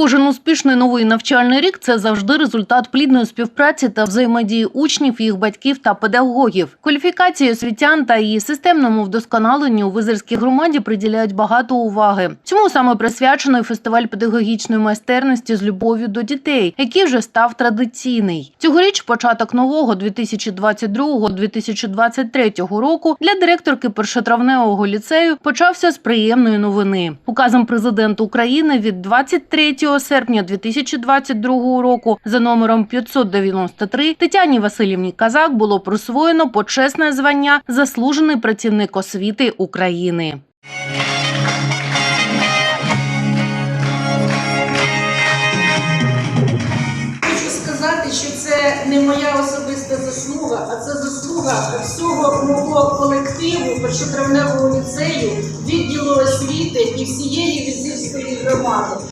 Кожен успішний новий навчальний рік це завжди результат плідної співпраці та взаємодії учнів, їх батьків та педагогів. Кваліфікації освітян та її системному вдосконаленню у Визерській громаді приділяють багато уваги. Цьому саме присвячений фестиваль педагогічної майстерності з любов'ю до дітей, який вже став традиційний. Цьогоріч початок нового 2022-2023 року для директорки першотравневого ліцею почався з приємної новини. Указом президента України від 23 серпня 2022 року за номером 593 Тетяні Васильівні Казак було присвоєно почесне звання Заслужений працівник освіти України. Хочу сказати, що це не моя особиста заслуга, а це заслуга всього мого колективу першотравневого ліцею, відділу освіти і всієї візирської громади.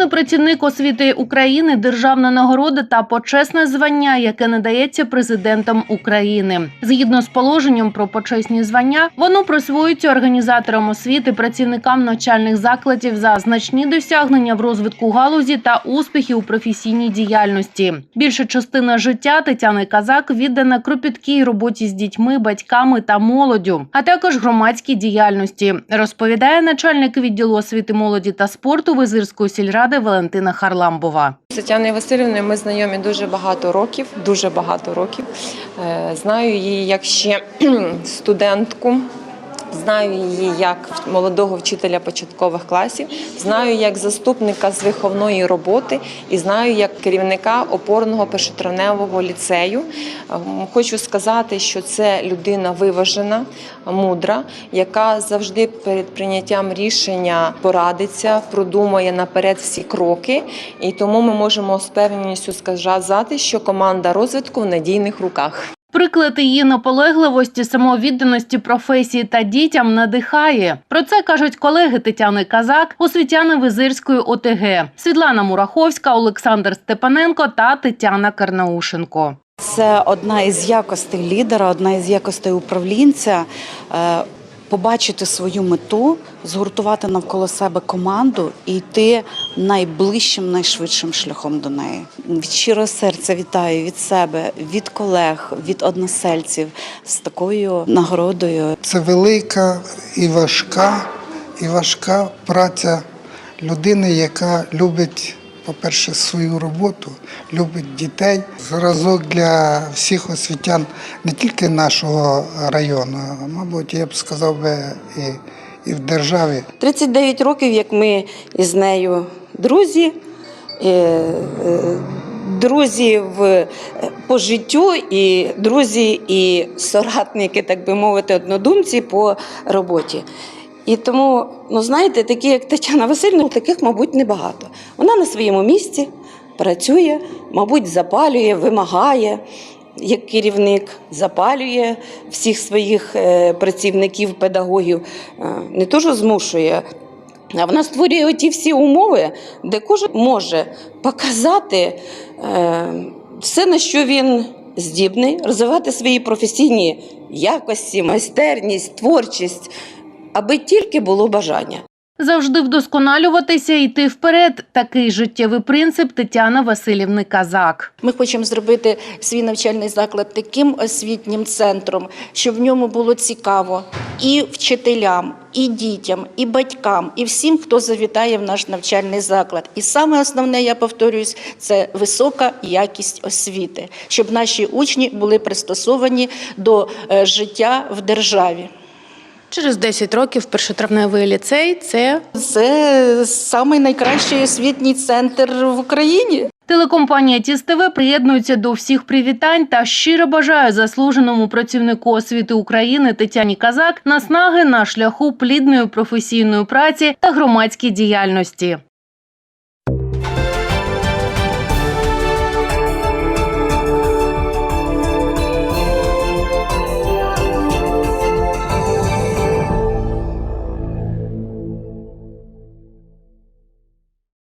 Заслужений працівник освіти України, державна нагорода та почесне звання, яке надається президентом України. Згідно з положенням про почесні звання, воно присвоюється організаторам освіти, працівникам навчальних закладів за значні досягнення в розвитку галузі та успіхи у професійній діяльності. Більша частина життя Тетяни Казак віддана кропіткій роботі з дітьми, батьками та молоддю, а також громадській діяльності, розповідає начальник відділу освіти молоді та спорту Визирської сільради Валентина Харламбова. З Тетяною Васильівною ми знайомі дуже багато років, дуже багато років. Е, Знаю її як ще студентку. Знаю її як молодого вчителя початкових класів, знаю як заступника з виховної роботи і знаю як керівника опорного першотравневого ліцею. Ем, Хочу сказати, що це людина виважена, мудра, яка завжди перед прийняттям рішення порадиться, продумає наперед всі кроки. І тому ми можемо з певністю сказати, що команда розвитку в надійних руках. Приклад її наполегливості, самовідданості професії та дітям надихає. Про це кажуть колеги Тетяни Казак, освітяни Визирської ОТГ, Світлана Мураховська, Олександр Степаненко та Тетяна Карнаушенко. Це одна із якостей лідера, одна із якостей управлінця. Побачити свою мету, згуртувати навколо себе команду і йти найближчим, найшвидшим шляхом до неї. Від щирого серця вітаю від себе, від колег, від односельців з такою нагородою. Це велика і важка, і важка праця людини, яка любить, по-перше, свою роботу, любить дітей. Зразок для всіх освітян не тільки нашого району, а, мабуть, я б сказав би і, і в державі. 39 років, як ми із нею друзі, е, е, друзі в, е, по життю, і друзі і соратники, так би мовити, однодумці по роботі. І тому, ну знаєте, такі, як Тетяна Васильівна, таких, мабуть, небагато. Вона на своєму місці працює, мабуть, запалює, вимагає. Як керівник запалює всіх своїх е, працівників, педагогів, е, не то, що змушує, а вона створює оті всі умови, де кожен може показати е, все, на що він здібний, розвивати свої професійні якості, майстерність, творчість, аби тільки було бажання. Завжди вдосконалюватися і йти вперед. Такий життєвий принцип Тетяна Васильівни Казак. Ми хочемо зробити свій навчальний заклад таким освітнім центром, щоб в ньому було цікаво і вчителям, і дітям, і батькам, і всім, хто завітає в наш навчальний заклад. І саме основне, я повторюсь, це висока якість освіти, щоб наші учні були пристосовані до е, життя в державі. Через 10 років першотравневий ліцей це Це самий найкращий освітній центр в Україні. Телекомпанія Тіс ТВ приєднується до всіх привітань та щиро бажає заслуженому працівнику освіти України Тетяні Казак наснаги на шляху плідної професійної праці та громадській діяльності.